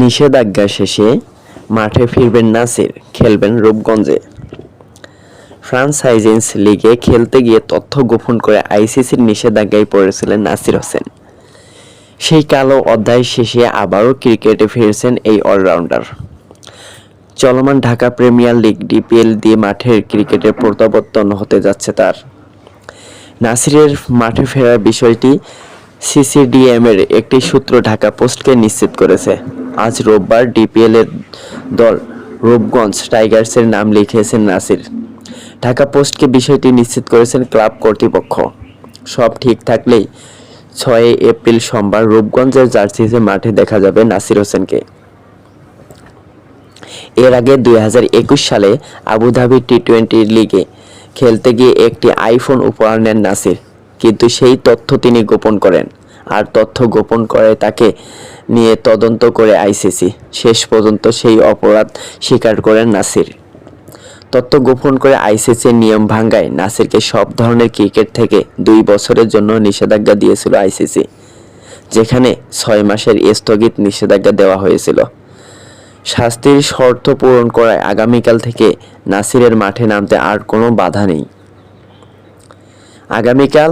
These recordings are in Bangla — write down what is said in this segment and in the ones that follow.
নিষেধাজ্ঞা শেষে মাঠে ফিরবেন নাসির, খেলবেন রূপগঞ্জে। ফ্রান্সাইজিন্স লিগে খেলতে গিয়ে তথ্য গোপন করে আইসিসির নিষেধাজ্ঞায় পড়েছিলেন নাসির হোসেন। সেই কালো অধ্যায় শেষে আবারও ক্রিকেটে ফিরেছেন এই অলরাউন্ডার। চলমান ঢাকা প্রিমিয়ার লিগ ডিপিএল দিয়ে মাঠের ক্রিকেটের প্রত্যাবর্তন হতে যাচ্ছে তার। নাসিরের মাঠে ফেরার বিষয়টি সিসিডিএম এর একটি সূত্র ঢাকা পোস্টকে নিশ্চিত করেছে। আজ রোববার ডিপিএল এর দল রূপগঞ্জ টাইগার্সের নাম লিখিয়েছেন নাসির। ঢাকা পোস্টকে বিষয়টি নিশ্চিত করেছেন ক্লাব কর্তৃপক্ষ। সব ঠিক থাকলেই ছয় এপ্রিল সোমবার রূপগঞ্জের জার্সিতে মাঠে দেখা যাবে নাসির হোসেনকে। এর আগে দুই হাজার একুশ সালে আবুধাবি টি টোয়েন্টি লিগে খেলতে গিয়ে একটি আইফোন উপহার নেন নাসির। কিন্তু সেই তথ্য তিনি গোপন করেন। আর তথ্য গোপন করে তাকে নিয়ে তদন্ত করে আইসিসি। শেষ পর্যন্ত সেই অপরাধ স্বীকার করেন নাসির। তথ্য গোপন করে আইসিসির নিয়ম ভাঙ্গায় নাসিরকে সব ধরনের ক্রিকেট থেকে দুই বছরের জন্য নিষেধাজ্ঞা দিয়েছিল আইসিসি, যেখানে ছয় মাসের স্থগিত নিষেধাজ্ঞা দেওয়া হয়েছিল। শাস্তির শর্ত পূরণ করায় আগামীকাল থেকে নাসিরের মাঠে নামতে আর কোনো বাধা নেই। আগামীকাল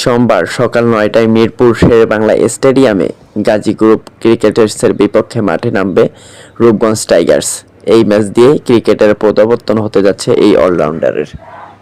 সোমবার সকাল নয়টায় মিরপুর শেরেবাংলা স্টেডিয়ামে গাজী গ্রুপ ক্রিকেটার্সের বিপক্ষে মাঠে নামবে রূপগঞ্জ টাইগার্স। এই ম্যাচ দিয়ে ক্রিকেটের প্রত্যাবর্তন হতে যাচ্ছে এই অলরাউন্ডারের।